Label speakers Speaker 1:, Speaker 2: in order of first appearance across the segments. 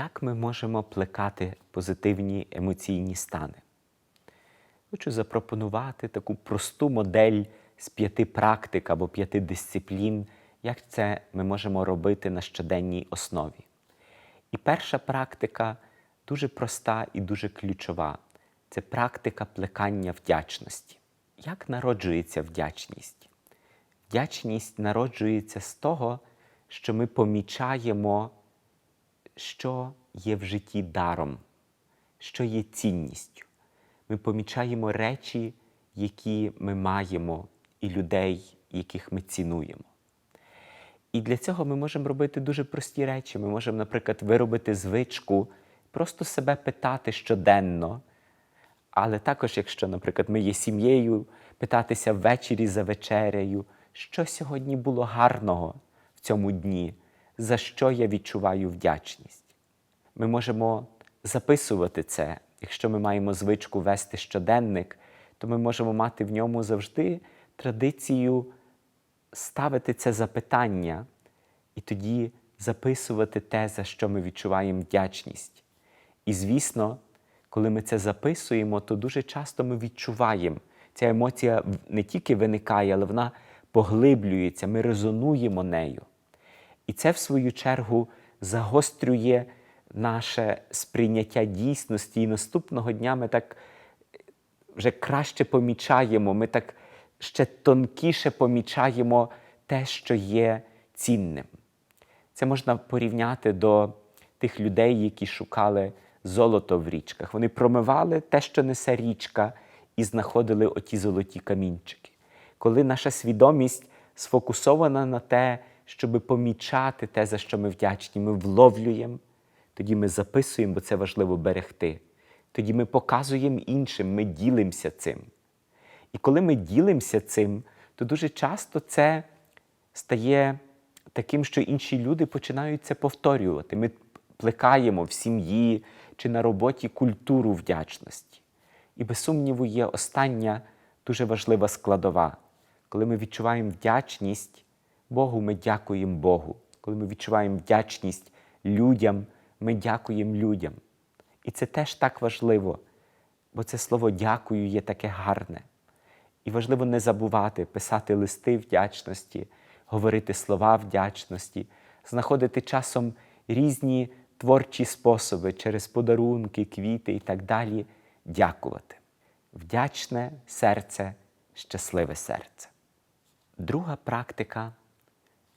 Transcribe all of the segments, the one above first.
Speaker 1: Як ми можемо плекати позитивні емоційні стани? Хочу запропонувати таку просту модель з п'яти практик або п'яти дисциплін, як це ми можемо робити на щоденній основі. І перша практика дуже проста і дуже ключова це практика плекання вдячності. Як народжується вдячність? Вдячність народжується з того, що ми помічаємо, що є в житті даром, що є цінністю. Ми помічаємо речі, які ми маємо, і людей, яких ми цінуємо. І для цього ми можемо робити дуже прості речі. Ми можемо, наприклад, виробити звичку, просто себе питати щоденно. Але також, якщо, наприклад, ми є сім'єю, питатися ввечері за вечерею, що сьогодні було гарного в цьому дні, за що я відчуваю вдячність. Ми можемо записувати це. Якщо ми маємо звичку вести щоденник, то ми можемо мати в ньому завжди традицію ставити це запитання і тоді записувати те, за що ми відчуваємо вдячність. І звісно, коли ми це записуємо, то дуже часто ми відчуваємо, ця емоція не тільки виникає, але вона поглиблюється, ми резонуємо нею. І це, в свою чергу, загострює наше сприйняття дійсності. І наступного дня ми так вже краще помічаємо, ми так ще тонкіше помічаємо те, що є цінним. Це можна порівняти до тих людей, які шукали золото в річках. Вони промивали те, що несе річка, і знаходили оті золоті камінчики. Коли наша свідомість сфокусована на те, щоб помічати те, за що ми вдячні, ми вловлюємо, тоді ми записуємо, бо це важливо берегти. Тоді ми показуємо іншим, ми ділимося цим. І коли ми ділимося цим, то дуже часто це стає таким, що інші люди починають це повторювати. Ми плекаємо в сім'ї чи на роботі культуру вдячності. І без сумніву є остання дуже важлива складова. Коли ми відчуваємо вдячність Богу, ми дякуємо Богу. Коли ми відчуваємо вдячність людям, ми дякуємо людям. І це теж так важливо, бо це слово дякую є таке гарне. І важливо не забувати писати листи вдячності, говорити слова вдячності, знаходити часом різні творчі способи через подарунки, квіти і так далі дякувати. Вдячне серце, щасливе серце. Друга практика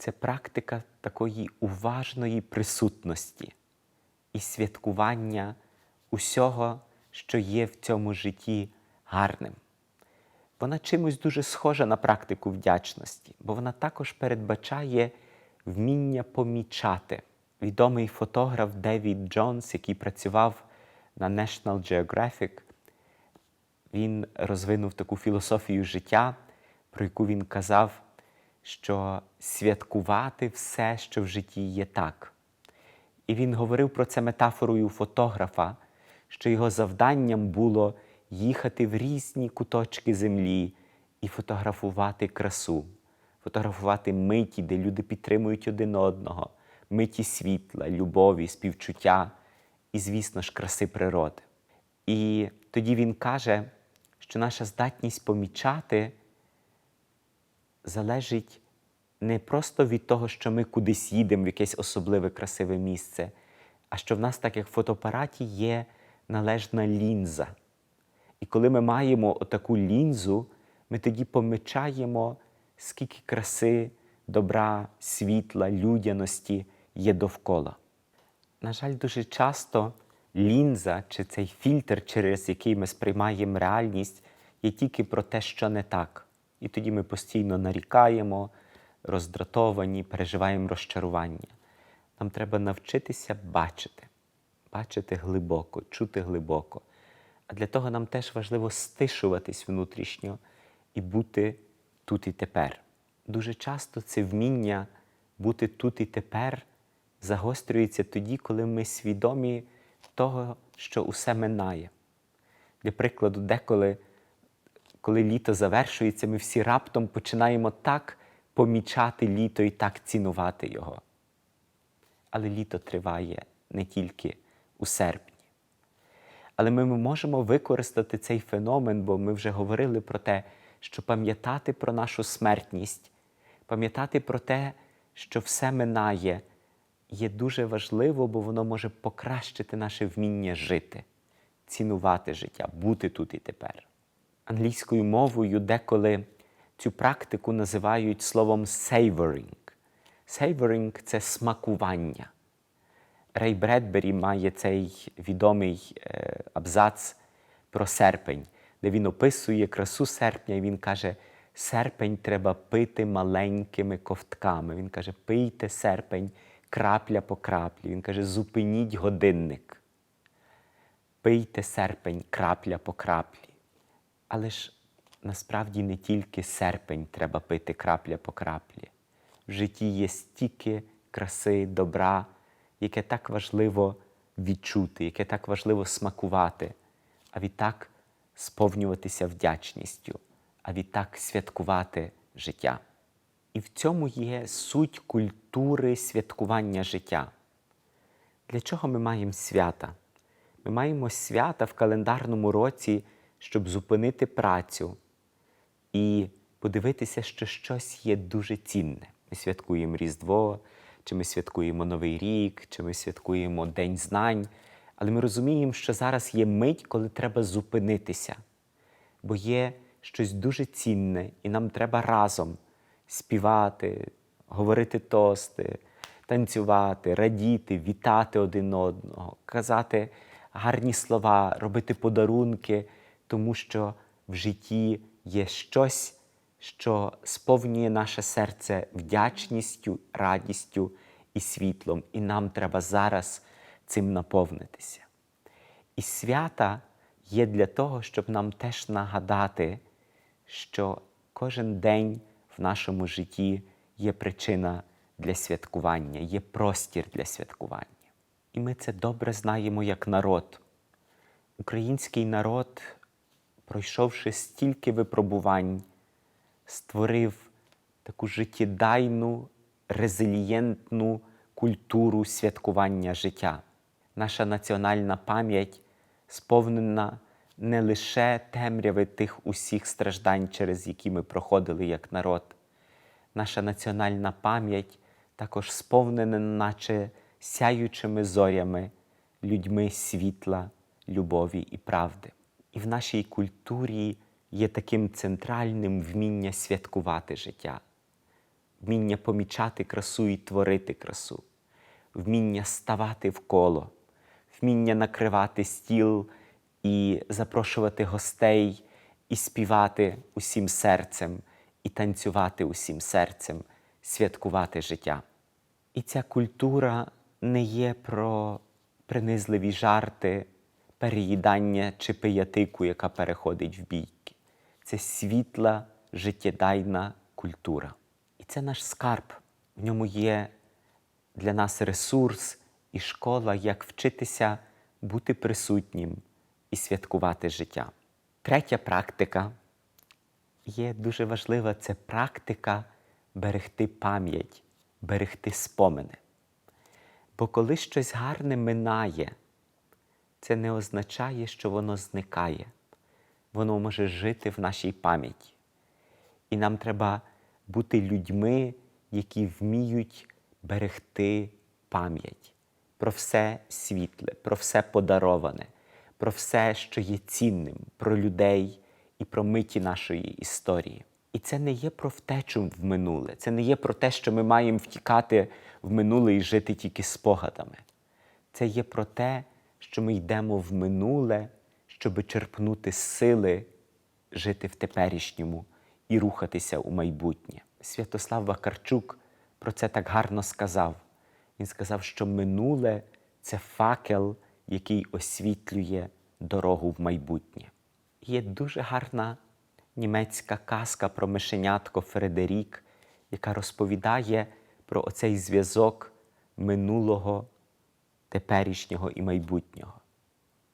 Speaker 1: це практика такої уважної присутності і святкування усього, що є в цьому житті гарним. Вона чимось дуже схожа на практику вдячності, бо вона також передбачає вміння помічати. Відомий фотограф Девід Джонс, який працював на National Geographic, він розвинув таку філософію життя, про яку він казав, що святкувати все, що в житті є так. І він говорив про це метафорою фотографа, що його завданням було їхати в різні куточки землі і фотографувати красу, фотографувати миті, де люди підтримують один одного, миті світла, любові, співчуття і, звісно ж, краси природи. І тоді він каже, що наша здатність помічати залежить не просто від того, що ми кудись їдемо в якесь особливе красиве місце, а що в нас, так як в фотоапараті, є належна лінза. І коли ми маємо таку лінзу, ми тоді помічаємо, скільки краси, добра, світла, людяності є довкола. На жаль, дуже часто лінза чи цей фільтр, через який ми сприймаємо реальність, є тільки про те, що не так. І тоді ми постійно нарікаємо, роздратовані, переживаємо розчарування. Нам треба навчитися бачити, бачити глибоко, чути глибоко. А для того нам теж важливо стишуватись внутрішньо і бути тут і тепер. Дуже часто це вміння бути тут і тепер загострюється тоді, коли ми свідомі того, що усе минає. Для прикладу, деколи, коли літо завершується, ми всі раптом починаємо так помічати літо і так цінувати його. Але літо триває не тільки у серпні. Але ми можемо використати цей феномен, бо ми вже говорили про те, що пам'ятати про нашу смертність, пам'ятати про те, що все минає, є дуже важливо, бо воно може покращити наше вміння жити, цінувати життя, бути тут і тепер. Англійською мовою деколи цю практику називають словом savoring. Savoring – це смакування. Рей Бредбері має цей відомий е, абзац про серпень, де він описує красу серпня, і він каже: серпень треба пити маленькими ковтками. Він каже, пийте серпень крапля по краплі. Він каже, зупиніть годинник. Пийте серпень крапля по краплі. Але ж насправді не тільки серпень треба пити крапля по краплі. В житті є стільки краси, добра, яке так важливо відчути, яке так важливо смакувати, а відтак сповнюватися вдячністю, а відтак святкувати життя. І в цьому є суть культури святкування життя. Для чого ми маємо свята? Ми маємо свята в календарному році, щоб зупинити працю і подивитися, що щось є дуже цінне. Ми святкуємо Різдво, чи ми святкуємо Новий рік, чи ми святкуємо День знань. Але ми розуміємо, що зараз є мить, коли треба зупинитися, бо є щось дуже цінне, і нам треба разом співати, говорити тости, танцювати, радіти, вітати один одного, казати гарні слова, робити подарунки, тому що в житті є щось, що сповнює наше серце вдячністю, радістю і світлом, і нам треба зараз цим наповнитися. І свята є для того, щоб нам теж нагадати, що кожен день в нашому житті є причина для святкування, є простір для святкування. І ми це добре знаємо як народ. Український народ, пройшовши стільки випробувань, створив таку життєдайну, резилієнтну культуру святкування життя. Наша національна пам'ять сповнена не лише темряви тих усіх страждань, через які ми проходили як народ. Наша національна пам'ять також сповнена, наче сяючими зорями, людьми світла, любові і правди. І в нашій культурі є таким центральним вміння святкувати життя, вміння помічати красу і творити красу, вміння ставати в коло, вміння накривати стіл і запрошувати гостей, і співати усім серцем, і танцювати усім серцем, святкувати життя. І ця культура не є про принизливі жарти, переїдання чи пиятику, яка переходить в бійки. Це світла, життєдайна культура. І це наш скарб. В ньому є для нас ресурс і школа, як вчитися бути присутнім і святкувати життя. Третя практика є дуже важлива це практика берегти пам'ять, берегти спомини. Бо коли щось гарне минає, це не означає, що воно зникає. Воно може жити в нашій пам'яті. І нам треба бути людьми, які вміють берегти пам'ять про все світле, про все подароване, про все, що є цінним, про людей і про миті нашої історії. І це не є про втечу в минуле, це не є про те, що ми маємо втікати в минуле і жити тільки спогадами. Це є про те, що ми йдемо в минуле, щоб черпнути сили жити в теперішньому і рухатися у майбутнє. Святослав Вакарчук про це так гарно сказав. Він сказав, що минуле це факел, який освітлює дорогу в майбутнє. Є дуже гарна німецька казка про мишенятко Фредерік, яка розповідає про оцей зв'язок минулого, теперішнього і майбутнього.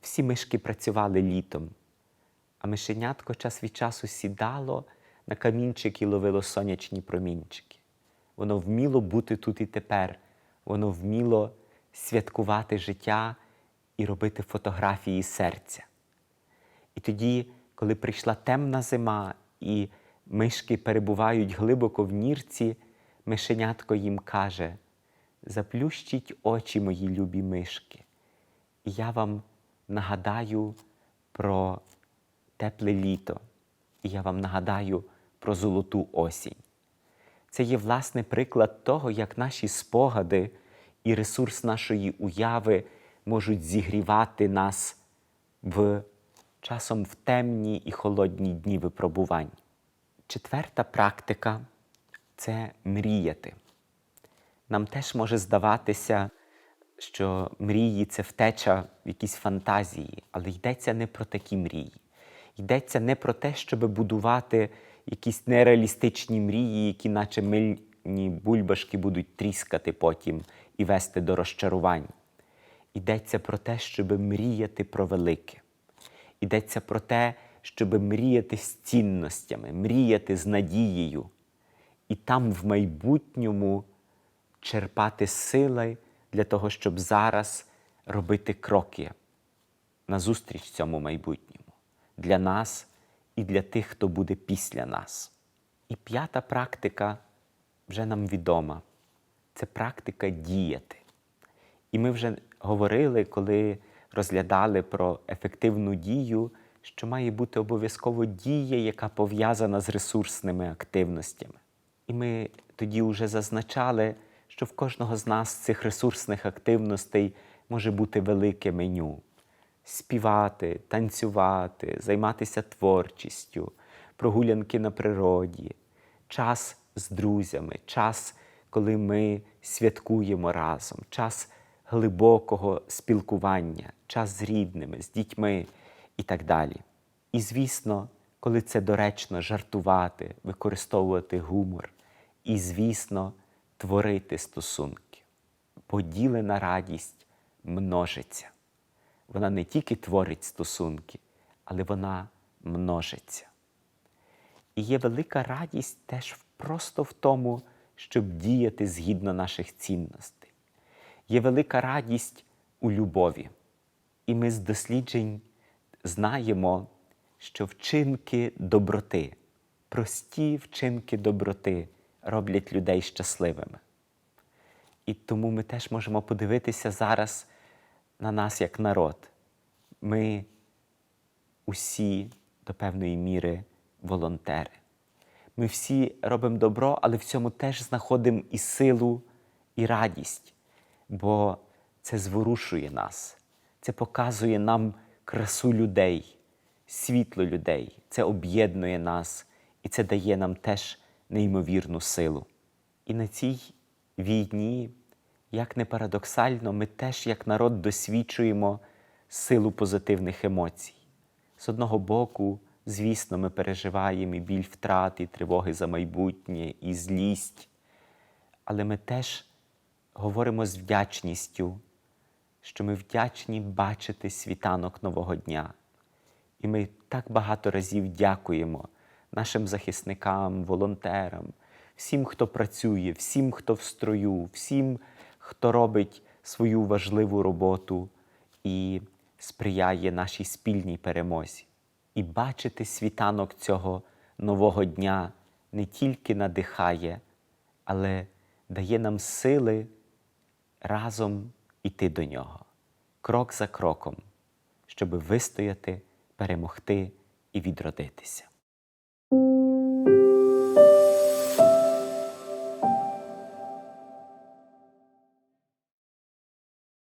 Speaker 1: Всі мишки працювали літом, а мишенятко час від часу сідало на камінчик і ловило сонячні промінчики. Воно вміло бути тут і тепер, воно вміло святкувати життя і робити фотографії серця. І тоді, коли прийшла темна зима, і мишки перебувають глибоко в нірці, мишенятко їм каже: Заплющіть очі, мої любі мишки, і я вам нагадаю про тепле літо, і я вам нагадаю про золоту осінь. Це є власне приклад того, як наші спогади і ресурс нашої уяви можуть зігрівати нас в часом в темні і холодні дні випробувань. Четверта практика це мріяти. Нам теж може здаватися, що мрії це втеча в якісь фантазії, але йдеться не про такі мрії. Йдеться не про те, щоб будувати якісь нереалістичні мрії, які, наче мильні бульбашки, будуть тріскати потім і вести до розчарувань. Йдеться про те, щоб мріяти про велике. Йдеться про те, щоб мріяти з цінностями, мріяти з надією. І там в майбутньому черпати сили для того, щоб зараз робити кроки назустріч цьому майбутньому для нас і для тих, хто буде після нас. І п'ята практика вже нам відома це практика діяти. І ми вже говорили, коли розглядали про ефективну дію, що має бути обов'язково дія, яка пов'язана з ресурсними активностями. І ми тоді вже зазначали, що в кожного з нас цих ресурсних активностей може бути велике меню. Співати, танцювати, займатися творчістю, прогулянки на природі, час з друзями, час, коли ми святкуємо разом, час глибокого спілкування, час з рідними, з дітьми і так далі. І, звісно, коли це доречно жартувати, використовувати гумор, і, звісно, творити стосунки. Поділена радість множиться. Вона не тільки творить стосунки, але вона множиться. І є велика радість теж просто в тому, щоб діяти згідно наших цінностей. Є велика радість у любові. І ми з досліджень знаємо, що вчинки доброти, прості вчинки доброти роблять людей щасливими. І тому ми теж можемо подивитися зараз на нас як народ. Ми усі до певної міри волонтери. Ми всі робимо добро, але в цьому теж знаходимо і силу, і радість, бо це зворушує нас, це показує нам красу людей, світло людей, це об'єднує нас і це дає нам теж неймовірну силу. І на цій війні, як не парадоксально, ми теж, як народ, досвідчуємо силу позитивних емоцій. З одного боку, звісно, ми переживаємо і біль втрат, і тривоги за майбутнє, і злість, але ми теж говоримо з вдячністю, що ми вдячні бачити світанок нового дня. І ми так багато разів дякуємо нашим захисникам, волонтерам, всім, хто працює, всім, хто в строю, всім, хто робить свою важливу роботу і сприяє нашій спільній перемозі. І бачити світанок цього нового дня не тільки надихає, але дає нам сили разом іти до нього, крок за кроком, щоб вистояти, перемогти і відродитися.